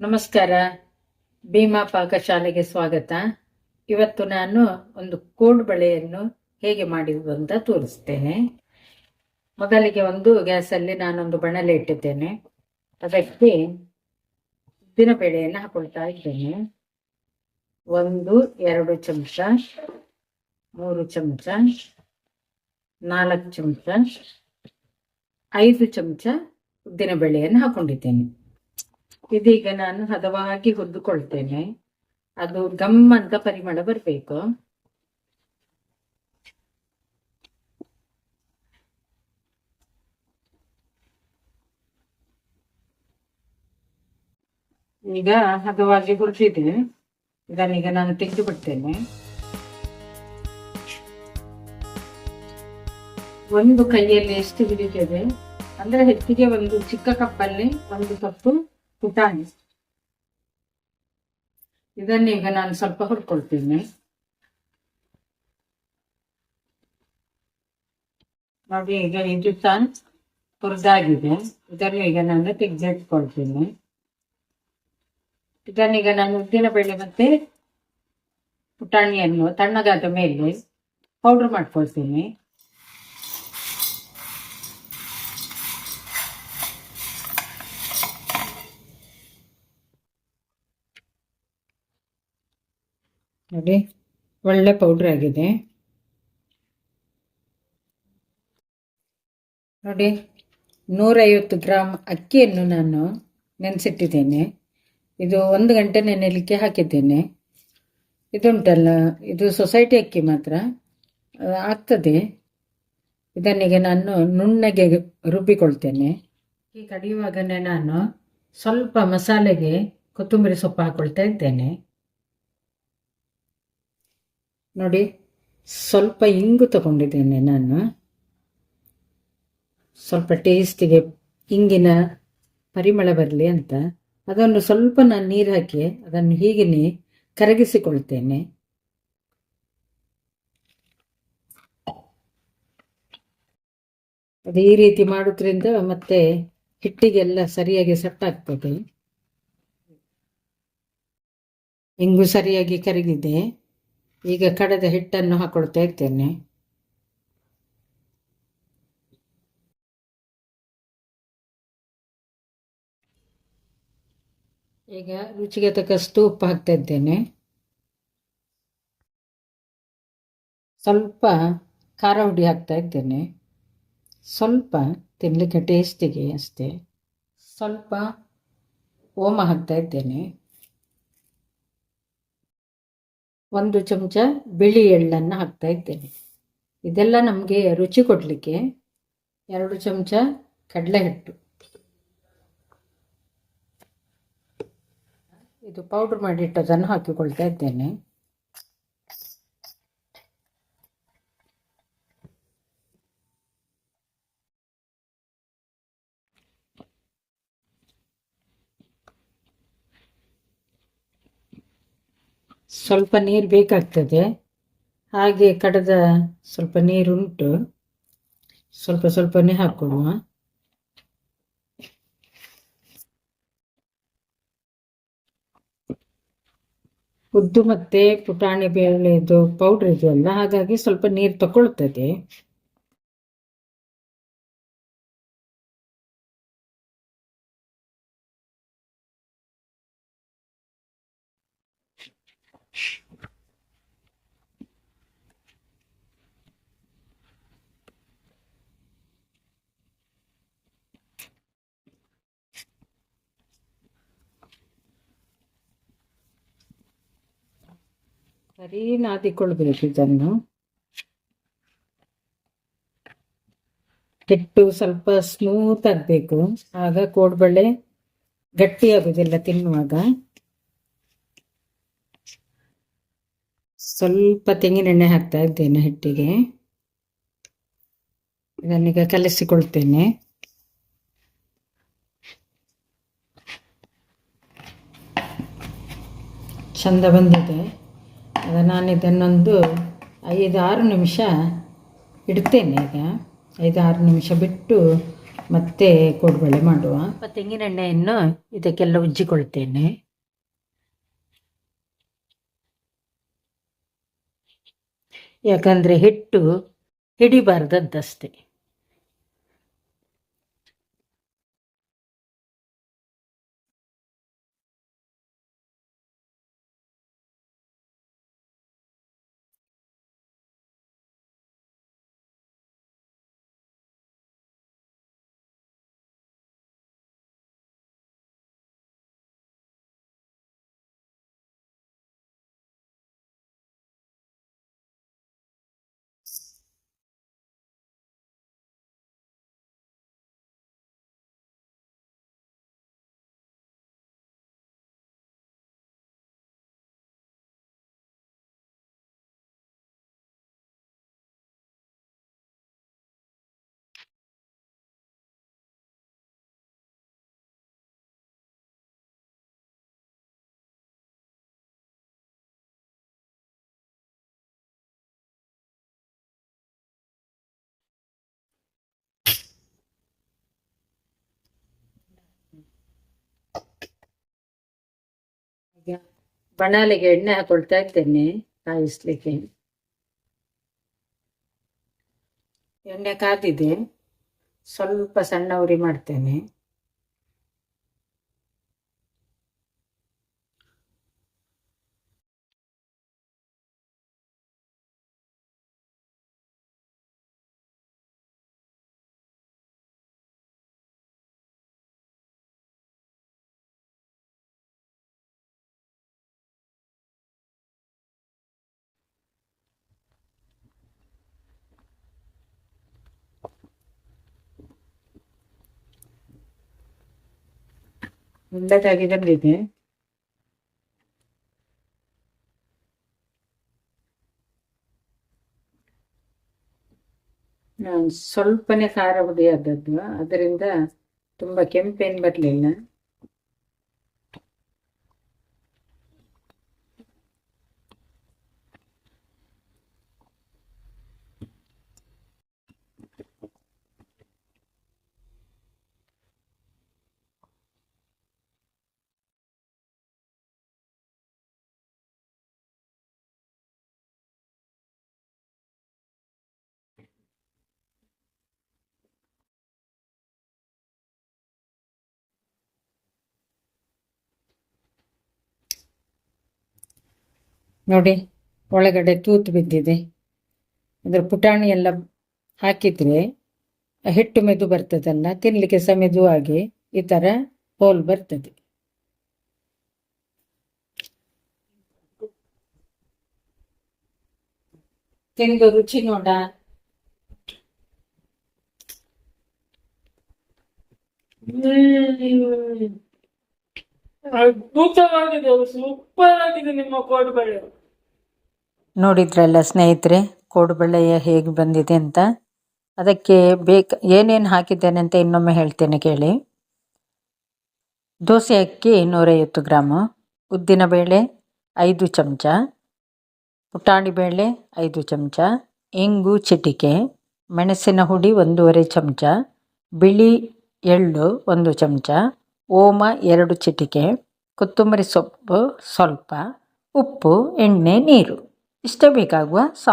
ನಮಸ್ಕಾರ. ಭೀಮಾ ಪಾಕಶಾಲೆಗೆ ಸ್ವಾಗತ. ಇವತ್ತು ನಾನು ಒಂದು ಕೋಡ್ ಬಳೆಯನ್ನು ಹೇಗೆ ಮಾಡಿದ್ದು ಅಂತ ತೋರಿಸ್ತೇನೆ. ಮೊದಲಿಗೆ ಒಂದು ಗ್ಯಾಸಲ್ಲಿ ನಾನೊಂದು ಬಣಲೆ ಇಟ್ಟಿದ್ದೇನೆ. ಅದಕ್ಕೆ ಉದ್ದಿನ ಬೇಳೆಯನ್ನು ಹಾಕೊಳ್ತಾ ಇದ್ದೇನೆ. ಒಂದು, ಎರಡು ಚಮಚ, ಮೂರು ಚಮಚ, ನಾಲ್ಕು ಚಮಚ, ಐದು ಚಮಚ ಉದ್ದಿನ ಬೇಳೆಯನ್ನು ಹಾಕೊಂಡಿದ್ದೇನೆ. ಇದೀಗ ನಾನು ಹದವಾಗಿ ಹುರಿದುಕೊಳ್ತೇನೆ ಅದು ಗಮ್ ಅಂತ ಪರಿಮಳ ಬರಬೇಕು. ಈಗ ಹದವಾಗಿ ಹುರಿದಿದೆ ಇದನ್ನೀಗ ನಾನು ತೆಗೆದು ಬಿಡ್ತೇನೆ. ಒಂದು ಕೈಯಲ್ಲಿ ಎಷ್ಟು ಹಿಡಿತದೆ ಅಂದ್ರೆ ಹೆಚ್ಚಿಗೆ ಒಂದು ಚಿಕ್ಕ ಕಪ್ಪಲ್ಲಿ ಒಂದು ಕಪ್ಪು ಪುಟಾಣಿ ಇದನ್ನೀಗ ನಾನು ಸ್ವಲ್ಪ ಹುರ್ಕೊಳ್ತೀನಿ. ನೋಡಿ, ಈಗ ಇದು ತಾನ್ ಹುರಿದಾಗಿದೆ. ಇದನ್ನು ಈಗ ನಾನು ತೆಗೆದಿಟ್ಕೊಳ್ತೀನಿ. ಇದನ್ನೀಗ ನಾನು ಉದ್ದಿನ ಬೇಳೆ ಮತ್ತೆ ಪುಟಾಣಿಯನ್ನು ತಣ್ಣಗಾದ ಮೇಲೆ ಪೌಡರ್ ಮಾಡ್ಕೊಳ್ತೀನಿ. ನೋಡಿ, ಒಳ್ಳೆ ಪೌಡ್ರ್ ಆಗಿದೆ. ನೋಡಿ, ನೂರೈವತ್ತು ಗ್ರಾಮ್ ಅಕ್ಕಿಯನ್ನು ನಾನು ನೆನೆಸಿಟ್ಟಿದ್ದೇನೆ. ಇದು ಒಂದು ಗಂಟೆ ನೆನೆಯಲಿಕ್ಕೆ ಹಾಕಿದ್ದೇನೆ. ಇದುಂಟಲ್ಲ, ಇದು ಸೊಸೈಟಿ ಅಕ್ಕಿ ಮಾತ್ರ. ಆಗ್ತದೆ. ಇದನ್ನಿಗೆ ನಾನು ನುಣ್ಣಗೆ ರುಬ್ಬಿಕೊಳ್ತೇನೆ. ಈ ಕಡಿಯುವಾಗನೇ ನಾನು ಸ್ವಲ್ಪ ಮಸಾಲೆಗೆ ಕೊತ್ತಂಬರಿ ಸೊಪ್ಪು ಹಾಕ್ಕೊಳ್ತಾ ಇದ್ದೇನೆ. ನೋಡಿ, ಸ್ವಲ್ಪ ಇಂಗು ತಗೊಂಡಿದ್ದೇನೆ ನಾನು. ಸ್ವಲ್ಪ ಟೇಸ್ಟಿಗೆ ಇಂಗಿನ ಪರಿಮಳ ಬರಲಿ ಅಂತ. ಅದನ್ನು ಸ್ವಲ್ಪ ನಾನು ನೀರು ಹಾಕಿ, ಅದನ್ನು ಹೀಗೇನೇ ಕರಗಿಸಿಕೊಳ್ತೇನೆ. ಅದು ಈ ರೀತಿ ಮಾಡೋದ್ರಿಂದ ಮತ್ತೆ ಹಿಟ್ಟಿಗೆಲ್ಲ ಸರಿಯಾಗಿ ಸೆಟ್ ಆಗ್ತದೆ. ಇಂಗು ಸರಿಯಾಗಿ ಕರಗಿದೆ. ಈಗ ಕಡೆದ ಹಿಟ್ಟನ್ನು ಹಾಕೊಳ್ತಾ ಇದ್ದೇನೆ ಈಗ ರುಚಿಗೆ ತಕ್ಕಷ್ಟು ಉಪ್ಪು ಹಾಕ್ತಾ ಇದ್ದೇನೆ ಸ್ವಲ್ಪ ಖಾರ ಹುಡಿ ಹಾಕ್ತಾ ಇದ್ದೇನೆ ಸ್ವಲ್ಪ ತಿನ್ನಲಿಕ್ಕೆ ಟೇಸ್ಟಿಗೆ ಅಷ್ಟೇ. ಸ್ವಲ್ಪ ಓಮ ಹಾಕ್ತಾ ಇದ್ದೇನೆ ಒಂದು ಚಮಚ ಬಿಳಿ ಎಳ್ಳನ್ನು ಹಾಕ್ತಾ ಇದ್ದೇನೆ. ಇದೆಲ್ಲ ನಮಗೆ ರುಚಿ ಕೊಡಲಿಕ್ಕೆ ಎರಡು ಚಮಚ ಕಡಲೆ ಹಿಟ್ಟು ಇದು ಪೌಡ್ರ್ ಮಾಡಿಟ್ಟದನ್ನು ಹಾಕಿಕೊಳ್ತಾ ಇದ್ದೇನೆ. ಸ್ವಲ್ಪ ನೀರು ಬೇಕಾಗ್ತದೆ. ಹಾಗೆ ಕಡದ ಸ್ವಲ್ಪ ನೀರುಂಟು. ಸ್ವಲ್ಪ ಸ್ವಲ್ಪನೇ ಹಾಕೊಳ್ಳುವ ಉದ್ದು ಮತ್ತೆ ಪುಟಾಣಿ ಬೇಳೆದು ಪೌಡ್ರ್ ಇದೆಯಲ್ಲ, ಹಾಗಾಗಿ ಸ್ವಲ್ಪ ನೀರು ತಗೊಳ್ತದೆ. ಸರಿ ನಾದಿಕೊಳ್ಬೇಕು ಇದನ್ನು ಹಿಟ್ಟು ಸ್ವಲ್ಪ ಸ್ಮೂತ್ ಆಗ್ಬೇಕು. ಆಗ ಕೋಡ್ಬಳೆ ಗಟ್ಟಿ ಆಗುದಿಲ್ಲ ತಿನ್ನುವಾಗ. ಸ್ವಲ್ಪ ತೆಂಗಿನೆಣ್ಣೆ ಹಾಕ್ತಾ ಇದ್ದೇನೆ ಹಿಟ್ಟಿಗೆ. ಇದನ್ನೀಗ ಕಲಿಸಿಕೊಳ್ತೇನೆ. ಚಂದ ಬಂದಿದೆ. ಅದು ನಾನು ಇದನ್ನೊಂದು ಐದು ಆರು ನಿಮಿಷ ಇಡ್ತೇನೆ ಈಗ. ಐದು ಆರು ನಿಮಿಷ ಬಿಟ್ಟು ಮತ್ತೆ ಕೋಡುಬಳೆ ಮಾಡುವ. ತೆಂಗಿನ ತೆಂಗಿನೆಣ್ಣೆಯನ್ನು ಇದಕ್ಕೆಲ್ಲ ಉಜ್ಜಿಕೊಳ್ತೇನೆ. ಯಾಕಂದರೆ ಹಿಟ್ಟು ಹಿಡಿಬಾರ್ದದ್ದಷ್ಟೇ. ಬಣಾಲಿಗೆ ಎಣ್ಣೆ ಹಾಕೊಳ್ತಾ ಇದ್ದೇನೆ ಕಾಯಿಸ್ಲಿಕ್ಕೆ. ಎಣ್ಣೆ ಕಾದಿದೆ ಸ್ವಲ್ಪ ಸಣ್ಣ ಉರಿ ಮಾಡ್ತೇನೆ. ಒಳ್ಳೆದಾಗಿ ಬಂದಿದೆ. ಸ್ವಲ್ಪನೇ ಖಾರ ಹುಡಿ ಆದದ್ದು ಅದರಿಂದ ತುಂಬ ಕೆಂಪೇನು ಬರಲಿಲ್ಲ. ನೋಡಿ, ಒಳಗಡೆ ತೂತು ಬಿದ್ದಿದೆ. ಅದರ ಪುಟಾಣಿ ಎಲ್ಲ ಹಾಕಿದರೆ ಹಿಟ್ಟು ಮೆದು ಬರ್ತದಲ್ಲ ತಿನ್ನಲಿಕ್ಕೆ ಸಹ ಮೆದುವಾಗಿ ಈ ಥರ ಹೋಲ್ ಬರ್ತದೆ. ತಿಂದು ರುಚಿ ನೋಡ. ಅದ್ಭುತವಾಗಿದೆ ಸೂಪರ್ ಆಗಿದೆ ನಿಮ್ಮ ಕೋಡುಬಳೆ ನೋಡಿದ್ರಲ್ಲ ಸ್ನೇಹಿತರೆ ಕೋಡುಬಳೆಯ ಹೇಗೆ ಬಂದಿದೆ ಅಂತ. ಅದಕ್ಕೆ ಬೇಕ, ಏನೇನು ಹಾಕಿದ್ದೇನೆ ಅಂತ ಇನ್ನೊಮ್ಮೆ ಹೇಳ್ತೇನೆ ಕೇಳಿ. ದೋಸೆ ಅಕ್ಕಿ ನೂರೈವತ್ತು ಗ್ರಾಮು ಉದ್ದಿನಬೇಳೆ ಐದು ಚಮಚ, ಪುಟಾಣಿ ಬೇಳೆ ಐದು ಚಮಚ, ಇಂಗು ಚಿಟಿಕೆ, ಮೆಣಸಿನ ಹುಡಿ ಒಂದೂವರೆ ಚಮಚ, ಬಿಳಿ ಎಳ್ಳು ಒಂದು ಚಮಚ, ಓಮ ಎರಡು ಚಿಟಿಕೆ, ಕೊತ್ತಂಬರಿ ಸೊಪ್ಪು ಸ್ವಲ್ಪ, ಉಪ್ಪು, ಎಣ್ಣೆ, ನೀರು. Esteban y Caguas.